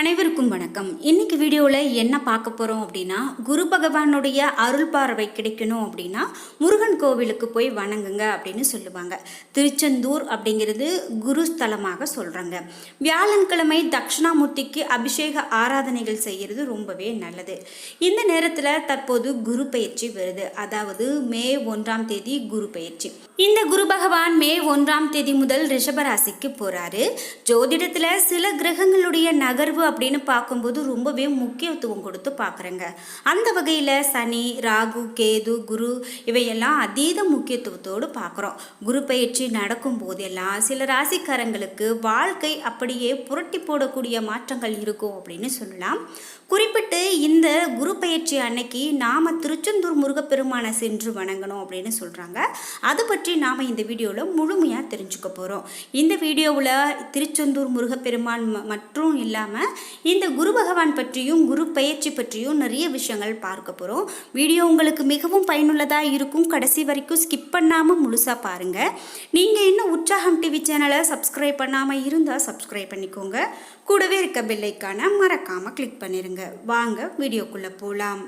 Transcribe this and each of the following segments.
அனைவருக்கும் வணக்கம். இன்னைக்கு வீடியோவில் என்ன பார்க்க போகிறோம் அப்படின்னா குரு பகவானுடைய அருள் பார்வை கிடைக்கணும் அப்படின்னா முருகன் கோவிலுக்கு போய் வணங்குங்க அப்படின்னு சொல்லுவாங்க. திருச்செந்தூர் அப்படிங்கிறது குரு ஸ்தலமாக சொல்கிறாங்க வியாழன்கிழமை தட்சிணாமூர்த்திக்கு அபிஷேக ஆராதனைகள் செய்கிறது ரொம்பவே நல்லது. இந்த நேரத்தில் தற்போது குரு பயிற்சி வருது. அதாவது மே ஒன்றாம் தேதி குரு பயிற்சி. இந்த குரு பகவான் மே ஒன்றாம் தேதி முதல் ரிஷபராசிக்கு போகிறாரு ஜோதிடத்தில் சில கிரகங்களுடைய நகர்வு அப்படின்னு பார்க்கும்போது ரொம்பவே முக்கியத்துவம் கொடுத்து பார்க்குறேங்க. அந்த வகையில் சனி ராகு கேது குரு இவையெல்லாம் அதீத முக்கியத்துவத்தோடு பார்க்குறோம். குரு பயிற்சி நடக்கும் போதெல்லாம் சில ராசிக்காரங்களுக்கு வாழ்க்கை அப்படியே புரட்டி போடக்கூடிய மாற்றங்கள் இருக்கும் அப்படின்னு சொல்லலாம். குறிப்பிட்டு இந்த குரு பயிற்சி அன்னைக்கு நாம் திருச்செந்தூர் முருகப்பெருமானை சென்று வணங்கணும் அப்படின்னு சொல்கிறாங்க அது பற்றி நாம் இந்த வீடியோவில் முழுமையாக தெரிஞ்சுக்க போகிறோம் இந்த வீடியோவில் திருச்செந்தூர் முருகப்பெருமான் மற்றும் இல்லாமல் இந்த குரு பகவான் பற்றியும் குரு பயிற்சி பற்றியும் நிறைய விஷயங்கள் பார்க்க போகிறோம் வீடியோ உங்களுக்கு மிகவும் பயனுள்ளதாக இருக்கும். கடைசி வரைக்கும் ஸ்கிப் பண்ணாமல் முழுசாக பாருங்கள் நீங்கள் இன்னும் உற்சாகம் டிவி சேனலை சப்ஸ்கிரைப் பண்ணாமல் இருந்தால் சப்ஸ்கிரைப் பண்ணிக்கோங்க. கூடவே இருக்க பெல்லைக்கான மறக்காமல் கிளிக் பண்ணிடுங்க வாங்க வீடியோக்குள்ளே போகலாம்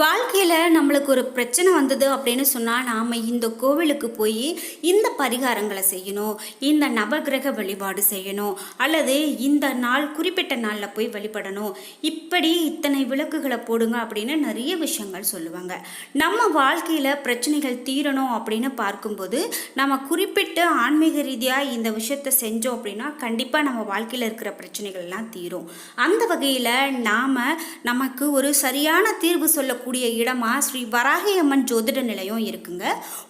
வாழ்க்கையில் நம்மளுக்கு ஒரு பிரச்சனை வந்தது அப்படின்னு சொன்னால் நாம் இந்த கோவிலுக்கு போய் இந்த பரிகாரங்களை செய்யணும் இந்த நவகிரக வழிபாடு செய்யணும் அல்லது இந்த நாள் குறிப்பிட்ட நாளில் போய் வழிபடணும். இப்படி இத்தனை விளக்குகளை போடுங்க அப்படின்னு நிறைய விஷயங்கள் சொல்லுவாங்க. நம்ம வாழ்க்கையில் பிரச்சனைகள் தீரணும் அப்படின்னு பார்க்கும்போது நம்ம குறிப்பிட்டு ஆன்மீக ரீதியாக இந்த விஷயத்தை செஞ்சோம் அப்படின்னா கண்டிப்பாக நம்ம வாழ்க்கையில் இருக்கிற பிரச்சனைகள்லாம் தீரும். அந்த வகையில் நாம் நமக்கு ஒரு சரியான தீர்வு சொல்ல இருக்கக்கூடிய இடமா ஸ்ரீ வராகியம்மன் ஜோதிட நிலையம் இருக்குங்க.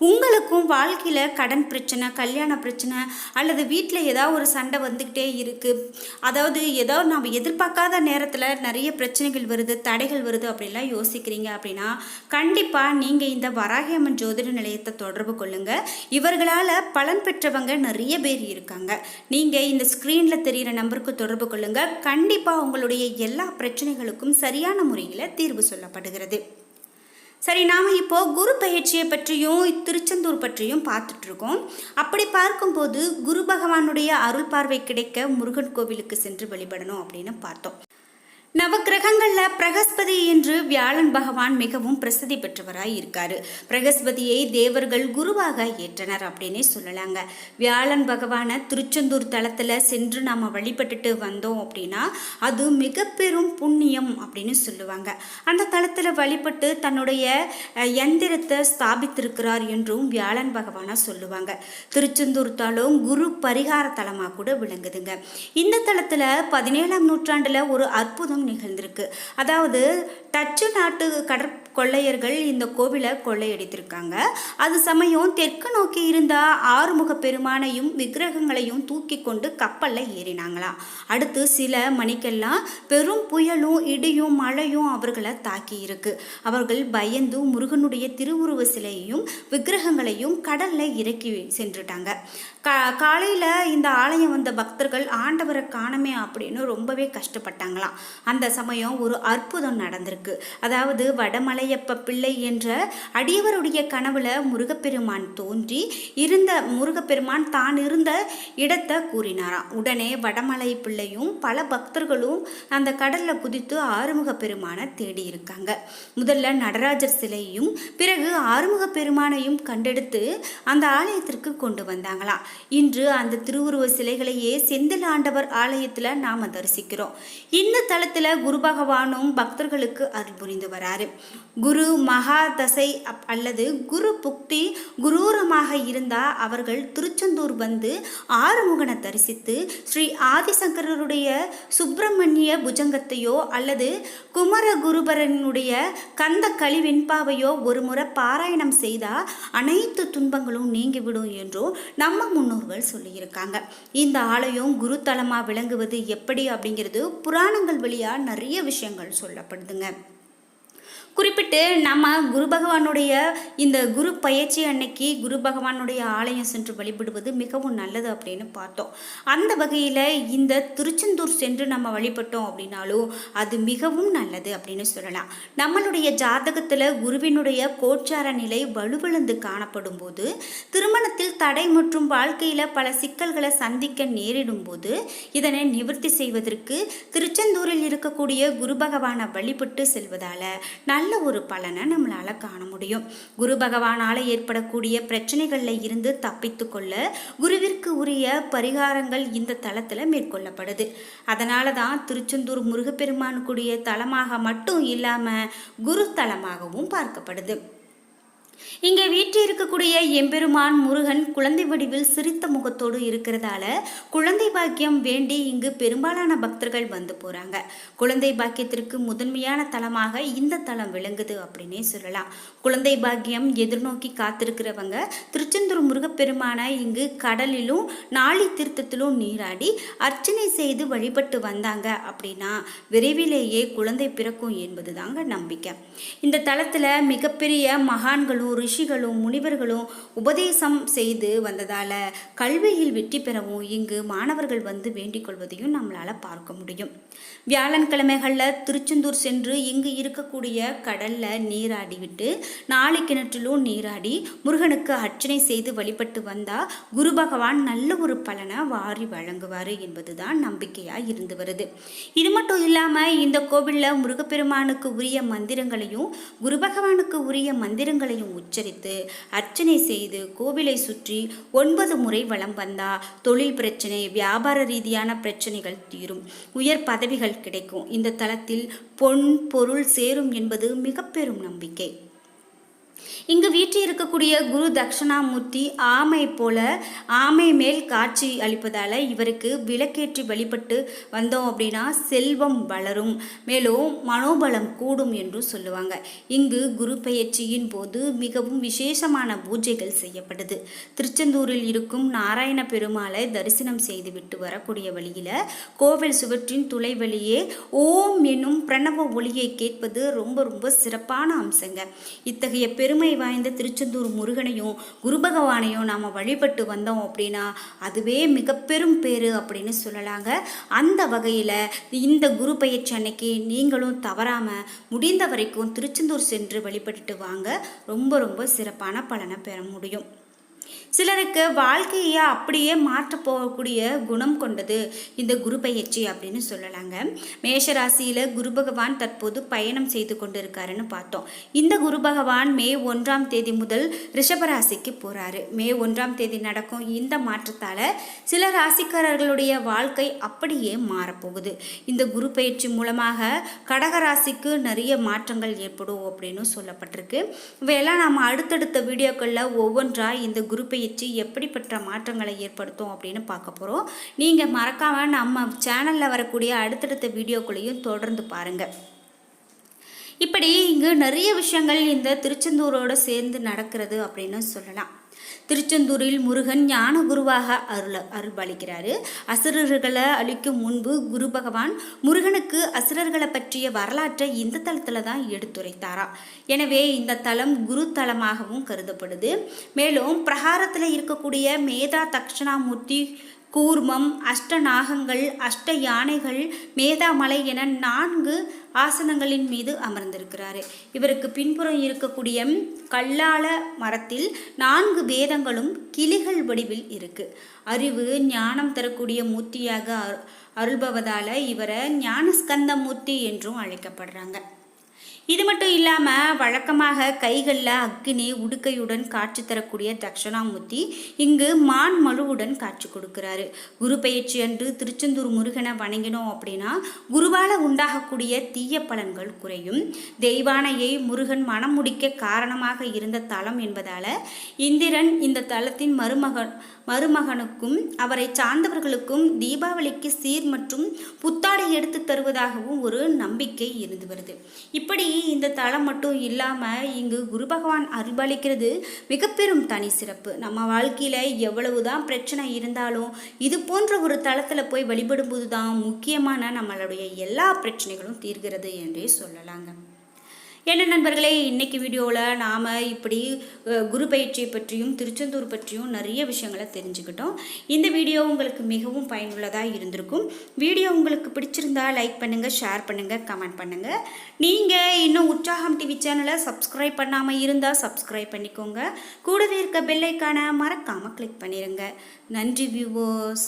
உங்களுக்கும் வாழ்க்கையில் கடன் பிரச்சனை கல்யாண பிரச்சனை அல்லது வீட்டில் ஏதாவது ஒரு சண்டை வந்துக்கிட்டே இருக்குது அதாவது ஏதோ நம்ம எதிர்பார்க்காத நேரத்தில் நிறைய பிரச்சனைகள் வருது தடைகள் வருது அப்படின்லாம் யோசிக்கிறீங்க அப்படின்னா கண்டிப்பாக நீங்கள் இந்த வராகியம்மன் ஜோதிட நிலையத்தை தொடர்பு கொள்ளுங்க. இவர்களால் பலன் பெற்றவங்க நிறைய பேர் இருக்காங்க. நீங்கள் இந்த ஸ்க்ரீனில் தெரிகிற நம்பருக்கு தொடர்பு கொள்ளுங்கள் கண்டிப்பாக உங்களுடைய எல்லா பிரச்சனைகளுக்கும் சரியான முறையில் தீர்வு சொல்லப்படுகிறது. சரி நாம் இப்போது குரு பயிற்சியை பற்றியும் திருச்செந்தூர் பற்றியும் பார்த்துட்ருக்கோம். அப்படி பார்க்கும்போது குரு பகவானுடைய அருள் பார்வை கிடைக்க முருகன் கோவிலுக்கு சென்று வழிபடணும் அப்படின்னு பார்த்தோம். நவக்கிரகங்களில் பிரகஸ்பதி என்று வியாழன் பகவான் மிகவும் பிரசித்தி பெற்றவராய் இருக்காரு. பிரகஸ்பதியை தேவர்கள் குருவாக ஏற்றனர் அப்படின்னே சொல்லலாங்க. வியாழன் பகவானை திருச்செந்தூர் தலத்தில் சென்று நாம் வழிபட்டுட்டு வந்தோம் அப்படின்னா அது மிக பெரும் புண்ணியம் அப்படின்னு சொல்லுவாங்க. அந்த தளத்தில் வழிபட்டு தன்னுடைய எந்திரத்தை ஸ்தாபித்திருக்கிறார் என்றும் வியாழன் பகவானா சொல்லுவாங்க. திருச்செந்தூர் தலம் குரு பரிகார தலமாக கூட விளங்குதுங்க. இந்த தளத்தில் பதினேழாம் நூற்றாண்டில் ஒரு அற்புதம் நிகழ்ந்திருக்கு. அதாவது டச்சு நாட்டு கொள்ளையர்கள் இந்த கோவிலை கொள்ளையடித்திருக்காங்க. அது சமயம் தெற்கு நோக்கி இருந்த ஆறுமுக பெருமானையும் விக்கிரகங்களையும் தூக்கி கொண்டு கப்பலில் ஏறினாங்களாம் அடுத்து சில மணிக்கெல்லாம் பெரும் புயலும் இடியும் மழையும் அவர்களை தாக்கி இருக்கு. அவர்கள் பயந்து முருகனுடைய திருவுருவ சிலையையும் விக்கிரகங்களையும் கடல்ல இறக்கி சென்றுட்டாங்க. கா காலையில் இந்த ஆலயம் வந்த பக்தர்கள் ஆண்டவரை காணமே அப்படின்னு ரொம்பவே கஷ்டப்பட்டாங்களாம். அந்த சமயம் ஒரு அற்புதம் நடந்திருக்கு. அதாவது வடமலை வடமலையப்ப பிள்ளை என்ற அடியவருடைய கனவுல முருகப்பெருமான் தோன்றி இருந்த முருகப்பெருமான் தான் இருந்த இடத்தை கூறினாராம். உடனே வடமலை பிள்ளையும் பல பக்தர்களும் அந்த கடல்ல குதித்து ஆறுமுக பெருமானை தேடி இருக்காங்க. முதல்ல நடராஜர் சிலையையும் பிறகு ஆறுமுக பெருமானையும் கண்டெடுத்து அந்த ஆலயத்திற்கு கொண்டு வந்தாங்களாம். இன்று அந்த திருவுருவ சிலைகளையே செந்தில் ஆண்டவர் ஆலயத்துல நாம தரிசிக்கிறோம். இந்த தளத்தில் குரு பகவானும் பக்தர்களுக்கு அருள் புரிந்து வராரு. குரு மகா தசை அப்- அல்லது குரு புக்தி குரூரமாக இருந்தால் அவர்கள் திருச்செந்தூர் வந்து ஆறுமுகனை தரிசித்து ஸ்ரீ ஆதிசங்கரருடைய சுப்பிரமணிய புஜங்கத்தையோ அல்லது குமரகுருபரனுடைய கந்த கழிவெண்பாவையோ ஒரு முறை பாராயணம் செய்தால் அனைத்து துன்பங்களும் நீங்கிவிடும் என்றும் நம்ம முன்னோர்கள் சொல்லியிருக்காங்க. இந்த ஆலயம் குருத்தலமாக விளங்குவது எப்படி அப்படிங்கிறது புராணங்கள் வழியாக நிறைய விஷயங்கள் சொல்லப்படுதுங்க. குறிப்பிட்டு நம்ம குரு பகவானுடைய இந்த குரு பயிற்சி அன்னைக்கு குரு பகவானுடைய ஆலயம் சென்று வழிபடுவது மிகவும் நல்லது அப்படின்னு பார்த்தோம். அந்த வகையில் இந்த திருச்செந்தூர் சென்று நம்ம வழிபட்டோம் அப்படின்னாலும் அது மிகவும் நல்லது அப்படின்னு சொல்லலாம். நம்மளுடைய ஜாதகத்தில் குருவினுடைய கோச்சார நிலை வலுவிழந்து காணப்படும் போது திருமணத்தில் தடை மற்றும் வாழ்க்கையில் பல சிக்கல்களை சந்திக்க நேரிடும் போது இதனை நிவர்த்தி செய்வதற்கு திருச்செந்தூரில் இருக்கக்கூடிய குரு பகவானை வழிபட்டு செல்வதால் நல்ல நல்ல ஒரு பலனை நம்மளால் காண முடியும். குரு பகவானால் ஏற்படக்கூடிய பிரச்சனைகளில் இருந்து தப்பித்து கொள்ள குருவிற்கு உரிய பரிகாரங்கள் இந்த தளத்தில் மேற்கொள்ளப்படுது. அதனால தான் திருச்செந்தூர் முருகப்பெருமானுக்குரிய தலமாக மட்டும் இல்லாமல் குரு தலமாகவும் பார்க்கப்படுது. இங்கே வீட்டில் இருக்கக்கூடிய எம்பெருமான் முருகன் குழந்தை வடிவில் சிரித்த முகத்தோடு இருக்கிறதால குழந்தை பாக்கியம் வேண்டி இங்கு பெரும்பாலான பக்தர்கள் வந்து போகிறாங்க குழந்தை பாக்கியத்திற்கு முதன்மையான தலமாக இந்த தலம் விளங்குது அப்படின்னே சொல்லலாம். குழந்தை பாக்கியம் எதிர்நோக்கி காத்திருக்கிறவங்க திருச்செந்தூர் முருகப்பெருமானை இங்கு கடலிலும் நாளி தீர்த்தத்திலும் நீராடி அர்ச்சனை செய்து வழிபட்டு வந்தாங்க அப்படின்னா விரைவிலேயே குழந்தை பிறக்கும் என்பது தாங்க நம்பிக்கை. இந்த தலத்தில் மிகப்பெரிய மகான்களும் ரிஷிகளும் முனிவர்களும் உபதேசம் செய்து வந்ததால் கல்வியில் வெற்றி பெறவும் இங்கு மாணவர்கள் வந்து வேண்டிக் கொள்வதையும் நம்மளால் பார்க்க முடியும். வியாழன்கிழமைகளில் திருச்செந்தூர் சென்று இங்கு இருக்கக்கூடிய கடலில் நீராடி விட்டு நாளை கிணற்றிலும் நீராடி முருகனுக்கு அர்ச்சனை செய்து வழிபட்டு வந்தால் குரு பகவான் நல்ல ஒரு பலனை வாரி வழங்குவார் என்பதுதான் நம்பிக்கையாக இருந்து வருது. இது மட்டும் இல்லாமல் இந்த கோவிலில் முருகப்பெருமானுக்கு உரிய மந்திரங்களையும் குரு பகவானுக்கு உரிய மந்திரங்களையும் உச்சரித்து அர்ச்சனை செய்து கோவிலை சுற்றி ஒன்பது முறை வலம் வந்தா தொழில் பிரச்சனை வியாபார ரீதியான பிரச்சனைகள் தீரும். உயர் பதவிகள் கிடைக்கும். இந்த தளத்தில் பொன் பொருள் சேரும் என்பது மிக பெரும் நம்பிக்கை. இங்கு வீட்டில் இருக்கக்கூடிய குரு தட்சிணாமூர்த்தி ஆமை போல ஆமை மேல் காட்சி அளிப்பதால் இவருக்கு விளக்கேற்றி வழிபட்டு வந்தோம் அப்படின்னா செல்வம் வளரும். மேலும் மனோபலம் கூடும் என்று சொல்லுவாங்க. இங்கு குரு பயிற்சியின் போது மிகவும் விசேஷமான பூஜைகள் செய்யப்படுது. திருச்செந்தூரில் இருக்கும் நாராயண பெருமாளை தரிசனம் செய்துவிட்டு வரக்கூடிய வழியில் கோவில் சுவற்றின் துளை வழியே ஓம் என்னும் பிரணவ ஒளியை கேட்பது ரொம்ப ரொம்ப சிறப்பான அம்சங்க. இத்தகைய பெருமை வாய்ந்த திருச்செந்தூர் முருகனையும் குரு பகவானையும் நாம் வழிபட்டு வந்தோம் அப்படின்னா அதுவே மிக பெரும் பேர் அப்படின்னு சொல்லலாங்க. அந்த வகையில் இந்த குரு பயிற்சி அன்னைக்கு நீங்களும் தவறாமல் முடிந்த வரைக்கும் திருச்செந்தூர் சென்று வழிபட்டுட்டு வாங்க. ரொம்ப ரொம்ப சிறப்பான பலனை பெற முடியும். சிலருக்கு வாழ்க்கையை அப்படியே மாற்ற போகக்கூடிய குணம் கொண்டது இந்த குரு பயிற்சி அப்படின்னு சொல்லலாங்க. மேஷராசியில் குரு பகவான் தற்போது பயணம் செய்து கொண்டிருக்காருன்னு பார்த்தோம். இந்த குரு பகவான் மே ஒன்றாம் தேதி முதல் ரிஷபராசிக்கு போகிறாரு மே ஒன்றாம் தேதி நடக்கும் இந்த மாற்றத்தால் சில ராசிக்காரர்களுடைய வாழ்க்கை அப்படியே மாறப்போகுது இந்த குரு பயிற்சி மூலமாக கடகராசிக்கு நிறைய மாற்றங்கள் ஏற்படும் அப்படின்னு சொல்லப்பட்டிருக்கு. இவையெல்லாம் நாம் அடுத்தடுத்த வீடியோக்களில் ஒவ்வொன்றாக இந்த குரு பயிற்சி எப்படிப்பட்ட மாற்றங்களை ஏற்படுத்தும் அப்படின்னு பார்க்க போகிறோம் நீங்கள் மறக்காமல் நம்ம சேனலில் வரக்கூடிய அடுத்தடுத்த வீடியோக்குள்ளேயும் தொடர்ந்து பாருங்கள் இப்படி இங்கு நிறைய விஷயங்கள் இந்த திருச்செந்தூரோடு சேர்ந்து நடக்கிறது அப்படின்னு சொல்லலாம். திருச்செந்தூரில் முருகன் ஞான குருவாக அருள் அருள்பளிக்கிறாரு. அசுரர்களை அழிக்கும் முன்பு குரு பகவான் முருகனுக்கு அசுரர்களை பற்றிய வரலாற்றை இந்த தளத்தில் தான் எடுத்துரைத்தாரா. எனவே இந்த தலம் குரு தலமாகவும் கருதப்படுது. மேலும் பிரகாரத்தில் இருக்கக்கூடிய மேதா தக்ஷணாமூர்த்தி கூர்மம் அஷ்ட நாகங்கள் அஷ்ட யானைகள் மேதாமலை என நான்கு ஆசனங்களின் மீது அமர்ந்திருக்கிறாரு. இவருக்கு பின்புறம் இருக்கக்கூடிய கல்லால மரத்தில் நான்கு வேதங்களும் கிளிகள் வடிவில் இருக்கு. அறிவு ஞானம் தரக்கூடிய மூர்த்தியாக அருள்பவதால இவரை ஞானஸ்கந்த மூர்த்தி என்றும் அழைக்கப்படுறாங்க. இது மட்டும் இல்லாமல் வழக்கமாக கைகளில் அக்னி உடுக்கையுடன் காட்சி தரக்கூடிய தட்சணாமூர்த்தி இங்கு மான் மழுவுடன் காட்சி கொடுக்கிறாரு. குரு பயிற்சி அன்று திருச்செந்தூர் முருகனை வணங்கினோம் அப்படின்னா குருவால் உண்டாகக்கூடிய தீய பலன்கள் குறையும். தெய்வானையை முருகன் மனம் முடிக்க காரணமாக இருந்த தலம் என்பதால் இந்திரன் இந்த தலத்தின் மருமகன் மருமகனுக்கும் அவரை சார்ந்தவர்களுக்கும் தீபாவளிக்கு சீர் மற்றும் புத்தாடை எடுத்து தருவதாகவும் ஒரு நம்பிக்கை இருந்து வருது. இப்படி இந்த தலம் மட்டும் இல்லாமல் இங்கு குரு பகவான் அருள்பளிக்கிறது மிக பெரும் தனி சிறப்பு. நம்ம வாழ்க்கையில் எவ்வளவு தான் பிரச்சனை இருந்தாலும் இது போன்ற ஒரு தளத்தில் போய் வழிபடும்போது தான் முக்கியமான நம்மளுடைய எல்லா பிரச்சனைகளும் தீர்கிறது என்றே சொல்லலாங்க. என்ன நண்பர்களே இன்றைக்கி வீடியோவில் நாம் இப்படி குரு பயிற்சியை பற்றியும் திருச்செந்தூர் பற்றியும் நிறைய விஷயங்களை தெரிஞ்சுக்கிட்டோம். இந்த வீடியோ உங்களுக்கு மிகவும் பயனுள்ளதாக இருந்திருக்கும். வீடியோ உங்களுக்கு பிடிச்சிருந்தா லைக் பண்ணுங்கள் ஷேர் பண்ணுங்கள் கமெண்ட் பண்ணுங்கள் நீங்கள் இன்னும் உற்சாகம் டிவி சேனலை சப்ஸ்கிரைப் பண்ணாமல் இருந்தால் சப்ஸ்கிரைப் பண்ணிக்கோங்க. கூடவே இருக்க பெல்லைக்கான மறக்காமல் கிளிக் பண்ணிடுங்க நன்றி வியூவர்ஸ்